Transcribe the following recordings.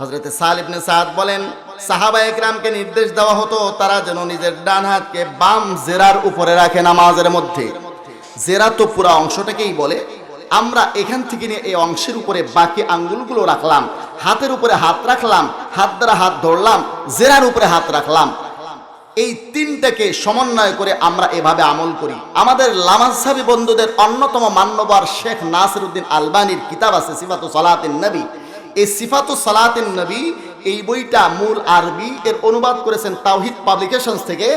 হজরতে সালিবনে সাদ বলেন, সাহাবা একরামকে নির্দেশ দেওয়া হতো, তারা যেন নিজের ডান হাতকে বাম জেরার উপরে রাখে নামাজের মধ্যে। জেরা তো পুরা অংশটাকেই বলে, আমরা এখান থেকে নিয়ে এই অংশের উপরে বাকি আঙ্গুলগুলো রাখলাম, হাতের উপরে হাত রাখলাম, হাত দ্বারা হাত ধরলাম, জেরার উপরে হাত রাখলাম। এই তিনটাকে সমন্বয় করে আমরা এভাবে আমল করি। আমাদের লামাজহাবি বন্ধুদের অন্যতম মান্যবর শেখ নাসির উদ্দিন আলবানির কিতাব আছে, সিফাতু সালাতিন নবী। এই সিফাতু সালাতিন নবী, এই বইটা মূল আরবি, এর অনুবাদ করেছেন তাওহিদ পাবলিকেশনস থেকে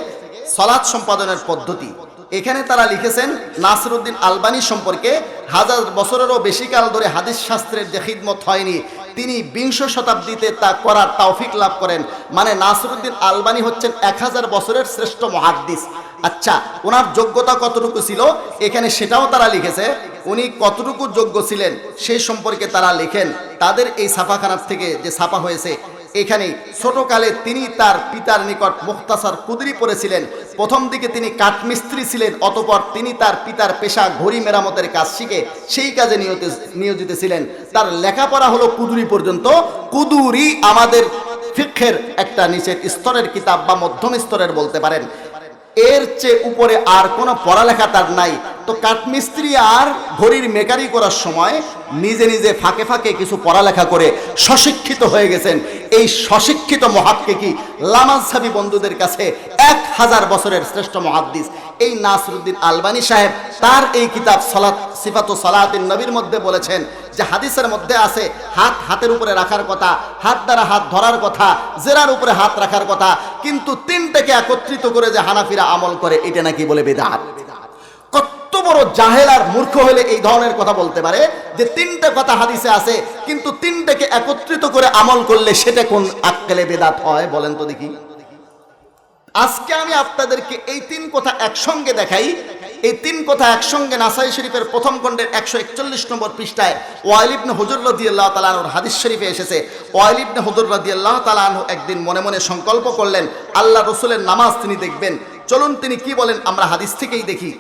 সলাৎ সম্পাদনের পদ্ধতি। এখানে তারা লিখেছেন, নাসিরুদ্দিন আলবানি সম্পর্কে হাজার বছরেরও বেশি কাল ধরে হাদিস শাস্ত্রের যে খিদমত হয়নি, তিনি বিংশ শতাব্দীতে তা করার তৌফিক লাভ করেন। মানে নাসিরুদ্দিন আলবানি হচ্ছেন এক হাজার বছরের শ্রেষ্ঠ মহাদ্দিস আচ্ছা ওনার যোগ্যতা কতটুকু ছিল? এখানে সেটাও তারা লিখেছে। উনি কতটুকু যোগ্য ছিলেন, সেই সম্পর্কে তারা লেখেন। তাদের এই ছাপাখানার থেকে যে ছাপা হয়েছে এখানে ছোটকালে তিনি তার পিতার নিকট মুখতাসার কুদরি পড়েছিলেন প্রথম দিকে তিনি কাঠমিস্ত্রি ছিলেন, অতপর তিনি তার পিতার পেশা ঘড়ি মেরামতের কাজ শিখে সেই কাজে নিয়োজিত ছিলেন। তার লেখাপড়া হলো কুদুরি পর্যন্ত। কুদুরি আমাদের ফিক্ষের একটা নিচের স্তরের কিতাব বা মধ্যম স্তরের বলতে পারেন। এর চেয়ে উপরে আর কোনো পড়ালেখা তার নাই। তো কাঠমিস্ত্রি আর ঘড়ির মেকারি করার সময় নিজে নিজে ফাঁকে ফাঁকে কিছু পড়ালেখা করে সশিক্ষিত হয়ে গেছেন। এই সশিক্ষিত মহাক্কে কি লামাজহাবি বন্ধুদের কাছে এক হাজার বছরের শ্রেষ্ঠ মহাদ্দিস? এই নাসরুদ্দিন আলবানী সাহেব তার এই কিতাব সলাত, সিফাতু সালাতিন নবীর মধ্যে বলেছেন যে হাদিসের মধ্যে আছে, হাত হাতের উপরে রাখার কথা, হাত দ্বারা হাত ধরার কথা, জেরার উপরে হাত রাখার কথা, কিন্তু তিনটাকে একত্রিত করে যে হানাফিরা আমল করে, এটা নাকি বলে বেদাত? বড় জাহেল আর মূর্খ হলে এই ধরনের কথা বলতে পারে? যে তিনটা কথা হাদিসে আছে, কিন্তু তিনটাকে একত্রিত করে আমল করলে সেটা কোন আক্কেলে বেদাত হয় বলেন তো দেখি। আজকে আমি আপনাদেরকে এই তিন কথা একসঙ্গে দেখাই। এই তিন কথা একসঙ্গে নাসাই শরীফের প্রথম খণ্ডের একশো একচল্লিশ নম্বর পৃষ্ঠায় ওয়াইলিবনে হুজুর রদি আল্লাহ তালানোর হাদিস শরীফে এসেছে। ওয়াইলিবনে হুজুর রদি আল্লাহ তালানহ একদিন মনে মনে সংকল্প করলেন, আল্লাহ রসুলের নামাজ তিনি দেখবেন। চলুন তিনি কি বলেন, আমরা হাদিস থেকেই দেখি।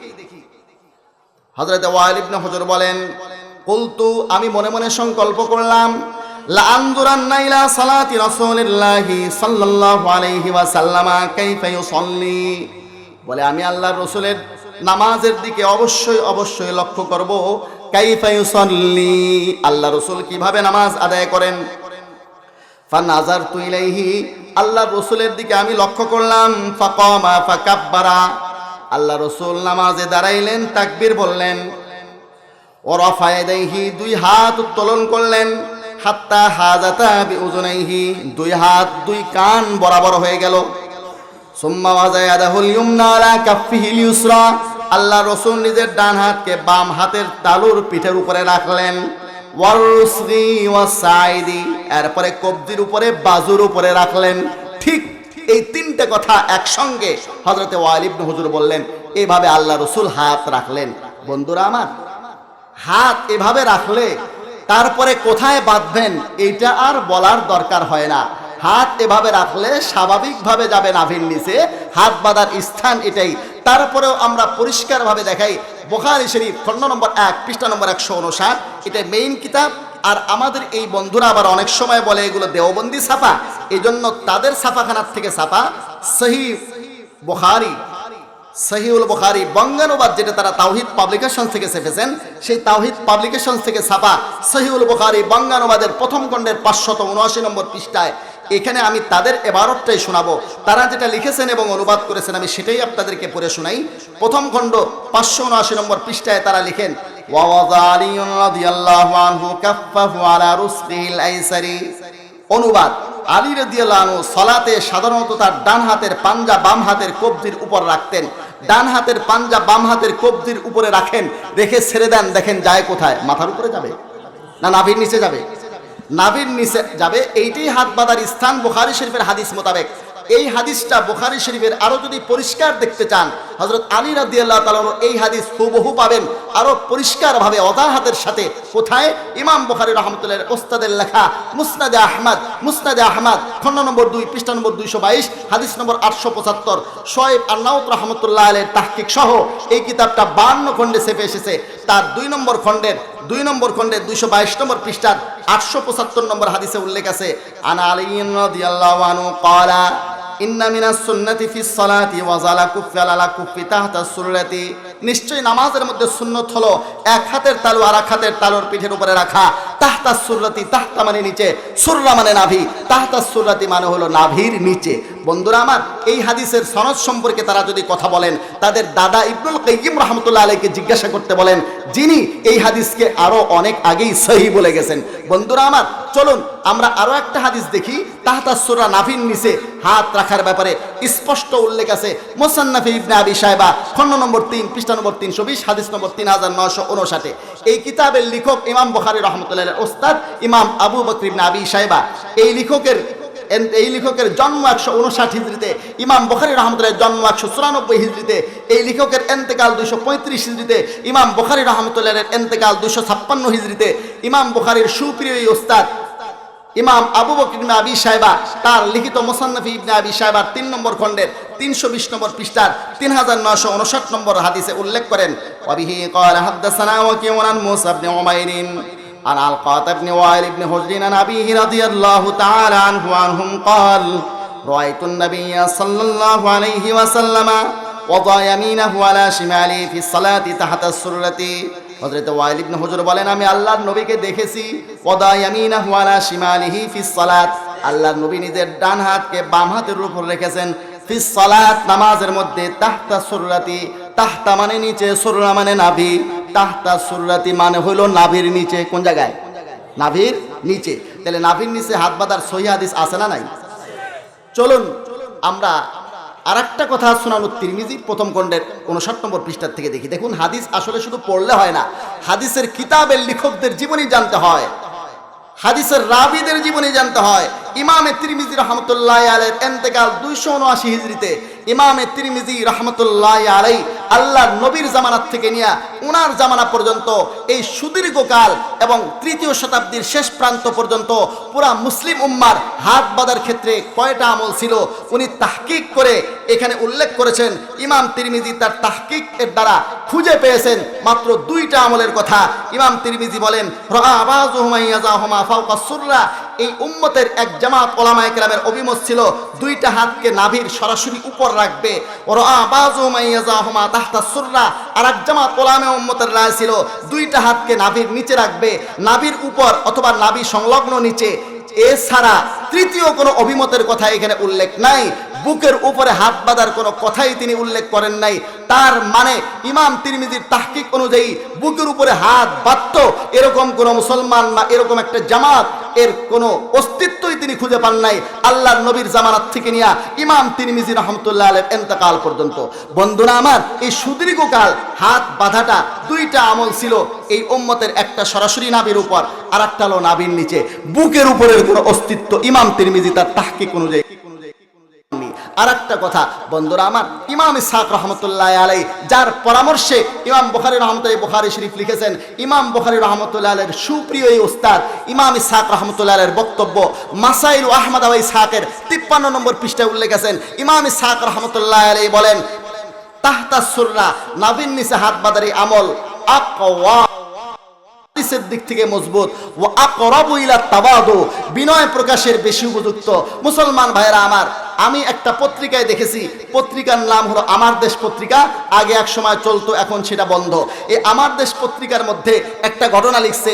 হজরত ওয়াইলিবনে হজর বলেন, কুলতু, আমি মনে মনে সংকল্প করলাম বলে, আমি আল্লাহর রসুলের নামাজের দিকে অবশ্যই অবশ্যই লক্ষ্য করব, কাইফা ইউসাল্লি। আল্লাহ রসুল কীভাবে নামাজ আদায় করেন? ফানাজার তুইলাইহি আল্লাহ রসুলের দিকে আমি লক্ষ্য করলাম, ফাকামা আল্লাহ রসুল নামাজে দাঁড়াইলেন, তাকবির বললেন। ও রফায়দাইহি দুই হাত উত্তোলন করলেন, হাত্তা হাজাতা বিউজুনাইহি, দুই হাত দুই কান বরাবর হয়ে গেল। সুম্মা ওয়াজায়াদাহুল ইউমনা আলা কাফফিহিল ইউসরা, আল্লাহ রসুল নিজের ডান হাতকে বাম হাতের তালুর পিঠের উপরে রাখলেন। ওয়ারুসগি ওয়াসাইদি, এরপরে কবজির উপরে, বাজুর উপরে রাখলেন। এই তিনটে কথা একসঙ্গে হজরতে ওয়ালিব হুজুর বললেন, এভাবে আল্লাহ রসুল হাত রাখলেন? বন্ধুরা আমার হাত এভাবে রাখলে তারপরে কোথায় বাঁধবেন এইটা আর বলার দরকার হয় না। হাত এভাবে রাখলে স্বাভাবিকভাবে যাবে নাভির নিচে, হাত বাঁধার স্থান এটাই। তারপরেও আমরা পরিষ্কারভাবে দেখাই, বোখারি শরীফ খণ্ড নম্বর এক, পৃষ্ঠা নম্বর একশো উনষাট এটা মেইন কিতাব। আর আমাদের এই বন্ধুরা আবার অনেক সময় বলে এগুলো দেওবন্দি ছাপা। এই জন্য তাদের ছাপাখানার থেকে ছাপা সহি বোখারি সহিউল বুখারি বঙ্গানুবাদ যেটা তারা তাওহিদ পাবলিকেশন থেকে ছেপেছেন, সেই তাওহিদ পাবলিকেশন থেকে ছাপা সহিউল বুখারি বঙ্গানুবাদের প্রথম খণ্ডের পাঁচশত উনআশি নম্বর পৃষ্ঠায়। এখানে আমি তাদের এবারতটাই শোনাবো। তারা যেটা লিখেছেন এবং অনুবাদ করেছেন, আমি সেটাই আপনাদেরকে পড়ে শোনাই। প্রথম খণ্ড পাঁচশো উনআশি নম্বর পৃষ্ঠায় তারা লিখেন অনুবাদ, আলী সাধারণত তার ডান হাতের পাঞ্জা বাম হাতের কবজির উপর রাখতেন। ডান হাতের পাঞ্জা বাম হাতের কবজির উপরে রাখেন। রেখে ছেড়ে দেন, দেখেন যায় কোথায়? মাথার উপরে যাবে? না, নাভির নিচে যাবে? নাভির নিচে যাবে? এইটাই হাত বাঁধার স্থান বুখারি হাদিস মোতাবেক। এই হাদিসটা বুখারি শরীফের আরও যদি পরিষ্কার দেখতে চান হজরত আলী রাদি এই হাদিস হুবহু পাবেন। আরও পরিষ্কার পরিষ্কারভাবে অজাহাতের সাথে কোথায়? ইমাম বুখারি রহমতুল্লাহ ওস্তাদের লেখা, মুসনাদে আহমদ মুস্তাদে আহমদ খন্ড নম্বর দুই, পৃষ্ঠা নম্বর দুইশো বাইশ, হাদিস নম্বর আটশো পঁচাত্তর শোয়েব আন্নাউত রহমতুল্লাহ আলের তাহকিক সহ এই কিতাবটা বান্ন খণ্ডে সেফে এসেছে। তার দুই নম্বর খণ্ডের, দুই নম্বর খণ্ডের দুইশো বাইশ নম্বর পৃষ্ঠার আটশো পঁচাত্তর নম্বর হাদিসে উল্লেখ আছে, আনা আলিয়ন রাদিয়াল্লাহু আনহু ইন্না মিনাস সুন্নতি ফিস সালাতি ওয়া জালা কুফি আলা কুফি তাহতা সুররাতি নিশ্চয় নামাজের মধ্যে সুন্নত হলো এক হাতের তালু আর এক হাতের তালুর পিঠের উপরে রাখা। তাহতা সুররাতি তাহতা মানে নিচে, সুররা মানে নাভি। তাহতা সুররাতি মানে হলো নাভির নিচে। বন্ধুরা আমার, এই হাদিসের সনদ সম্পর্কে তারা যদি কথা বলেন, তাদের দাদা ইবনুল কাইয়িম রহমতুল্লাহ আলাইকে জিজ্ঞাসা করতে বলেন, যিনি এই হাদিসকে আরও অনেক আগেই সহি বলে গেছেন? বন্ধুরা আমার, চলুন আমরা আরও একটা হাদিস দেখি, তাহতা সুরা নাভির নিচে হাত রাখার ব্যাপারে। স্পষ্ট উল্লেখ আছে, মোসান্নাফি ইবনে আবি সাহেবা খণ্ড নম্বর তিন, পৃষ্ঠা নম্বর তিনশো বিশ, হাদিস নম্বর তিন হাজার নশো উনষাটে। এই কিতাবের লেখক ইমাম বখারি রহমতুল্লাহ হাদিসের ওস্তাদ ইমাম আবু বকরিম আবি সাহেবা এই লেখকের এই লেখকের জন্ম একশো উনষাট হিজড়িতে, ইমাম বখারি রহমতুল্লাহ জন্ম একশো চুরানব্বই হিজড়িতে, এই লেখকের এন্তেকাল দুইশো পঁয়ত্রিশ হিজড়িতে, ইমাম বখারি রহমতুল্লাহ এন্তেকাল দুইশো ছাপ্পান্ন হিজড়িতে, ইমাম বখারির সুপ্রিয় এই ওস্তাদ ইমাম আবু বকরিম আবি সাহেবা তার লিখিত মোসান্নফি ইবনে আবি সাহেবার তিন নম্বর খণ্ডের তিনশো বিশ নম্বর পৃষ্ঠার তিন হাজার নয়শো উনষাট নম্বর হাদিসে উল্লেখ করেন। অবিহি কর হাদ্দাসানা ওয়াকিউনান মুসা ইবনে عن علقات بن وائل بن حجر عن أبيه رضي الله تعالى عنه عنهم قال رأيت النبي صلى الله عليه وسلم وضع يمينه على شماله في الصلاة تحت السرة হযরত ওয়াইল ইবনে হুজুর বলেন আমি আল্লাহর নবীকে দেখেছি ওদা ইয়ামিনাহু আলা শিমালিহি ফিস সালাত আল্লাহর নবী নিজের ডান হাতকে বাম হাতের উপর রেখেছেন ফিস সালাত নামাজের মধ্যে তাহতা সুররাতি তাহতা মানে নিচে সুররা মানে নাভি তাহতা সুররাতি মানে হলো নাভির নিচে, কোন জায়গায়? নাভির নিচে। তাহলে নাভির নিচে হাত বাঁধার সহি হাদিস আছে না নাই? চলুন, আমরা আর একটা কথা শোনানো তিরমিজি প্রথম খণ্ডের উনষাট নম্বর পৃষ্ঠার থেকে দেখি। দেখুন, হাদিস আসলে শুধু পড়লে হয় না, হাদিসের কিতাবের লেখকদের জীবনী জানতে হয়, হাদিসের রাবিদের জীবনী জানতে হয়। ইমামে তিরমিজি রহমতুল্লাহ আলের এন্তেকাল দুইশো উনআশি হিজড়িতে ইমামে তিরমিজি রহমতুল্লাহ আলাই আল্লাহর নবীর জামানাত থেকে নিয়ে উনার জামানা পর্যন্ত, এই সুদীর্ঘকাল এবং তৃতীয় শতাব্দীর শেষ প্রান্ত পর্যন্ত পুরা মুসলিম উম্মার হাত বাঁধার ক্ষেত্রে কয়টা আমল ছিল, উনি তাহকিক করে এখানে উল্লেখ করেছেন। ইমাম তিরমিজি তার তাহকিকের দ্বারা খুঁজে পেয়েছেন মাত্র দুইটা আমলের কথা। ইমাম তিরমিজি বলেন রাআবাজুহুমাইয়াজাহুমা ফাওকা সুররা। এই উম্মতের এক জামাত ওলামা একরামের অভিমত ছিল, দুইটা হাতকে নাভির সরাসরি উপর রাখবে। ওরাবাজুমাইয়াজাহুমা তাহতা সুররা। আর এক জামাত ওলামা উম্মতের রায় ছিল, দুইটা হাতকে নাভির নিচে রাখবে, নাভির উপর অথবা নাভি সংলগ্ন নিচে। এছাড়া তৃতীয় কোনো অভিমতের কথা এখানে উল্লেখ নাই। বুকের উপরে হাত বাঁধার কোনো কথাই তিনি উল্লেখ করেন নাই। তার মানে ইমাম তিরমিজির তাহকিক অনুযায়ী বুকের উপরে হাত বাঁধত, এরকম কোনো মুসলমান বা এরকম একটা জামাত এর কোনো অস্তিত্বই তিনি খুঁজে পান নাই। আল্লাহর নবীর জামানাত থেকে নিয়ে ইমাম তিরমিজি রহমতুল্লাহ আলের এন্তকাল পর্যন্ত। বন্ধুরা আমার, এই সুদীর্ঘকাল হাত বাঁধাটা দুইটা আমল ছিল, এই উম্মতের একটা সরাসরি নাবির উপর আর একটা হলো নাবির নিচে। বুকের উপরের কোনো অস্তিত্ব ইমাম তিরমিজি তার তাহকিক অনুযায়ী আর একটা কথা। বন্ধুরা, আমার ইমাম ইসাক রহমতুল্লাহ আলাই যার পরামর্শে ইমাম বখারি রহমতুল্লাহ বখারি শরীফ লিখেছেন, ইমাম বখারি রহমতুল্লাহ আলের সুপ্রিয় এই ওস্তাদ ইমাম ইসাক রহমতুল্লাহ আলের বক্তব্য মাসাইল আহমদ আবাই ইসাকের তিপ্পান্ন নম্বর পৃষ্ঠায় উল্লেখ আছেন। ইমাম ইসাক রহমতুল্লাহ আলাই বলেন, তাহতা সুররা নাবিন নিসে হাত বাদারি আমল হাদিসের দিক থেকে মজবুত। ও আকরাবু ইলা তাবাদু বিনয় প্রকাশের বেশি উপযুক্ত। মুসলমান ভাইরা আমার আমি একটা পত্রিকায় দেখেছি, পত্রিকার নাম হলো আমার দেশ পত্রিকা। আগে এক সময় চলতো, এখন সেটা বন্ধ। এই আমার দেশ পত্রিকার মধ্যে একটা ঘটনা লিখছে